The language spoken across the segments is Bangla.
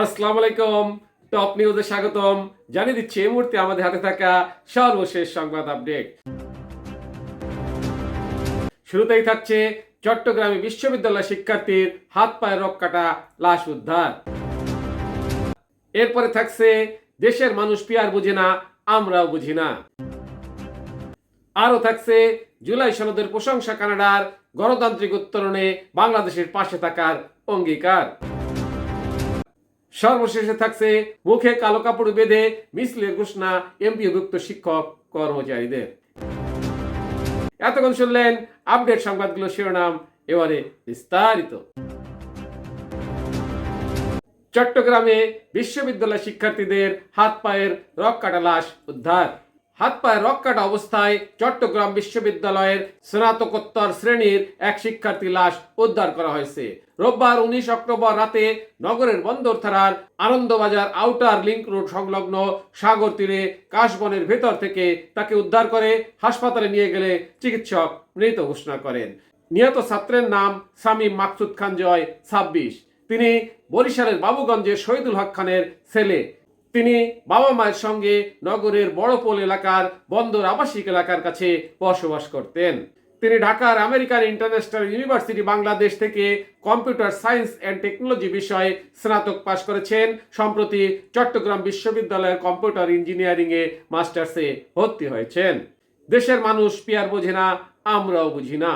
আসসালামু আলাইকুম। টপ নিউজে স্বাগতম। জানিয়ে দিচ্ছি, এই মুহূর্তে আমাদের হাতে থাকা সর্বশেষ সংবাদ আপডেট। শুরুতেই থাকছে চট্টগ্রামে বিশ্ববিদ্যালয় শিক্ষার্থীর হাত পায়ের রক কাটা, লাশ উদ্ধার। এরপরে থাকছে, দেশের মানুষ পিয়ার বুঝে না, আমরাও বুঝি না। আরও থাকছে, জুলাই সনদের প্রশংসা কানাডার গণতান্ত্রিক উত্তরণে বাংলাদেশের পাশে থাকার অঙ্গীকার। সর্বশেষে থাকছে মুখে কালো কাপড় বেঁধে মিছিলের ঘোষণা এমপিভুক্ত শিক্ষক কর্মচারীদের। এতক্ষণ শুনলেন আপডেট সংবাদগুলো শিরোনাম, এবারে বিস্তারিত। চট্টগ্রামে বিশ্ববিদ্যালয় শিক্ষার্থীদের হাত পায়ের রক কাটা লাশ উদ্ধার। হাত পায়ে রক কাটা অবস্থায় চট্টগ্রাম বিশ্ববিদ্যালয়ের স্নাতকোত্তর শ্রেণির এক শিক্ষার্থী লাশ উদ্ধার করা হয়েছে। রোববার উনিশ অক্টোবর রাতে নগরের বন্দর থানার আনন্দবাজার আউটার লিংক রোড সংলগ্ন সাগর তীরে কাশবনের ভেতর থেকে তাকে উদ্ধার করে হাসপাতালে নিয়ে গেলে চিকিৎসক মৃত ঘোষণা করেন। নিহত ছাত্রের নাম সামিম মাকসুদ খান জয় ছাব্বিশ। তিনি বরিশালের বাবুগঞ্জের শহীদুল হক খানের ছেলে। তিনি বাবা মায়ের সঙ্গে নগরের বড়পোল এলাকার বন্দর আবাসিক এলাকার কাছে বসবাস করতেন। তিনি ঢাকার আমেরিকান ইন্টারন্যাশনাল ইউনিভার্সিটি বাংলাদেশ থেকে কম্পিউটার সায়েন্স অ্যান্ড টেকনোলজি বিষয়ে স্নাতক পাশ করেছেন। সম্প্রতি চট্টগ্রাম বিশ্ববিদ্যালয়ের কম্পিউটার ইঞ্জিনিয়ারিংয়ে মাস্টার্সে ভর্তি হয়েছেন। দেশের মানুষ পিয়ার বোঝে না, আমরাও বুঝি না।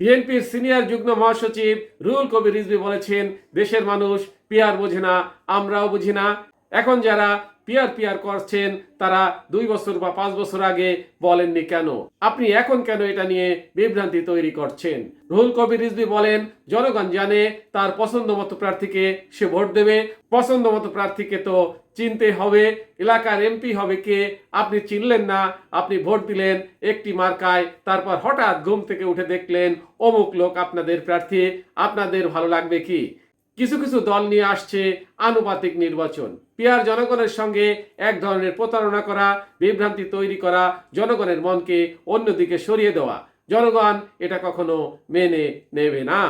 বিএনপির সিনিয়র যুগ্ম মহাসচিব রুহুল কবির রিজভি বলেছেন, দেশের মানুষ পিয়ার বোঝে না, আমরাও বুঝি না। এখন যারা পিয়ার পিয়ার করছেন, তারা দুই বছর বা পাঁচ বছর আগে বলেননি কেন? আপনি এখন কেন এটা নিয়ে বিভ্রান্তি তৈরি করছেন? রুহুল কবির রিজভি বলেন, জনগণ জানে, তার পছন্দ মতো প্রার্থীকে সে ভোট দেবে। পছন্দ মতো প্রার্থীকে তো চিনতে হবে। এলাকার এমপি হবে কে, আপনি চিনলেন না, আপনি ভোট দিলেন একটি মার্কায়, তারপর হঠাৎ ঘুম থেকে উঠে দেখলেন, অমুক লোক আপনাদের প্রার্থী, আপনাদের ভালো লাগবে কি? কিছু কিছু দল নিয়ে আসছে আনুপাতিক নির্বাচন। পিয়ার জনগণের সঙ্গে এক ধরনের প্রতারণা করা, বিভ্রান্তি তৈরি করা, জনগণের মনকে অন্যদিকে সরিয়ে দেওয়া। জনগণ এটা কখনো মেনে নেবে না।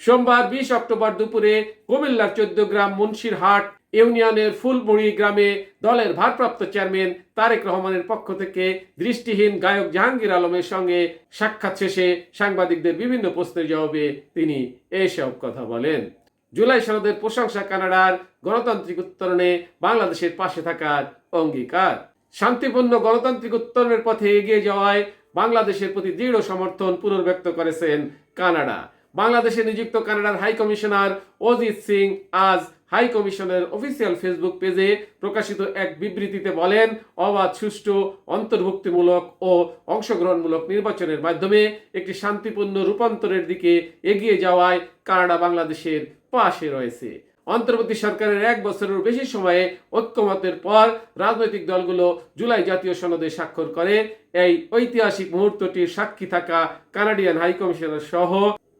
সোমবার বিশ অক্টোবর দুপুরে কুমিল্লার চোদ্দ গ্রাম মুন্সিরহাট ইউনিয়নের ফুলমুড়ি গ্রামে দলের ভারপ্রাপ্ত চেয়ারম্যান তারেক রহমানের পক্ষ থেকে দৃষ্টিহীন গায়ক জাহাঙ্গীর আলমের সঙ্গে সাক্ষাৎ শেষে সাংবাদিকদের বিভিন্ন প্রশ্নের জবাবে তিনি এসব কথা বলেন। জুলাই সনদের প্রশংসা কানাডার গণতান্ত্রিক উত্তরণে বাংলাদেশের পাশে থাকার অঙ্গীকার। শান্তিপূর্ণ গণতান্ত্রিক উত্তরণের পথে এগিয়ে যাওয়ায় বাংলাদেশের প্রতি দৃঢ় সমর্থন পুনর্ব্যক্ত করেছেন কানাডা। বাংলাদেশে নিযুক্ত কানাডার হাই কমিশনার অজিত সিং আজ হাই কমিশনের অফিসিয়াল ফেসবুক পেজে প্রকাশিত এক বিবৃতিতে বলেন, অবাধ, সুষ্ঠু, অন্তর্ভুক্তিমূলক ও অংশগ্রহণমূলক নির্বাচনের মাধ্যমে একটি শান্তিপূর্ণ রূপান্তরের দিকে এগিয়ে যাওয়ায় কানাডা বাংলাদেশের পাশে রয়েছে। অন্তর্বর্তী সরকারের এক বছরের বেশি সময়ে ঐক্যমতের পর রাজনৈতিক দলগুলো জুলাই জাতীয় সনদে স্বাক্ষর করে। এই ঐতিহাসিক মুহূর্তটির সাক্ষী থাকা কানাডিয়ান হাইকমিশনার সহ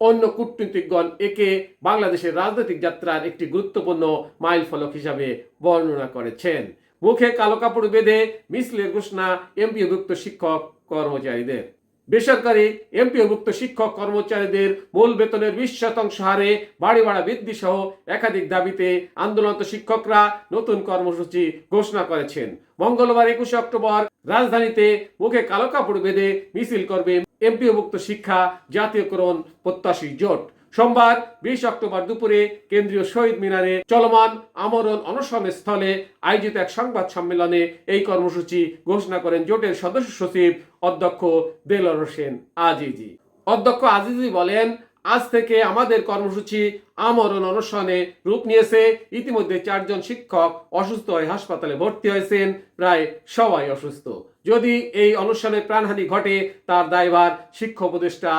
অন্য কূটনীতিকগণ একে বাংলাদেশের রাজনৈতিক যাত্রার একটি গুরুত্বপূর্ণ মাইল ফলক হিসাবে বর্ণনা করেছেন। মুখে কালো কাপড় বেঁধে মিসলের ঘোষণা এমপিওভুক্ত শিক্ষক কর্মচারীদের। বেসরকারি এমপিওভুক্ত শিক্ষক কর্মচারীদের মূল বেতনের বিশ শতাংশ হারে বাড়ি ভাড়া বৃদ্ধি সহ একাধিক দাবিতে আন্দোলনত শিক্ষকরা নতুন কর্মসূচি ঘোষণা করেছেন। মঙ্গলবার একুশে অক্টোবর রাজধানীতে মুখে কালো কাপড় বেঁধে মিছিল করবে এমপিওভুক্ত শিক্ষা জাতীয়করণ প্রত্যাশী জোট। সোমবার বিশ অক্টোবর দুপুরে কেন্দ্রীয় শহীদ মিনারে চলমান আমরণ অনশন স্থলে আয়োজিত এক সংবাদ সম্মেলনে এই কর্মসূচি ঘোষণা করেন জোটের সদস্য সচিব অধ্যক্ষ দেলর হোসেন আজিজি। অধ্যক্ষ আজিজি বলেন, আজ থেকে আমাদের কর্মসূচি আমরণ অনশনে রূপ নিয়েছে। ইতিমধ্যে চারজন শিক্ষক অসুস্থ হয়ে হাসপাতালে ভর্তি হয়েছেন, প্রায় সবাই অসুস্থ। যদি এই অনুষ্ঠানে প্রাণহানি ঘটে, তার দায়ভার শিক্ষা উপদেষ্টা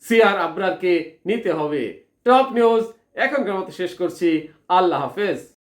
সিআর আবরারকে নিতে হবে। টপ নিউজ এখনকার মতো শেষ করছি। আল্লাহ হাফেজ।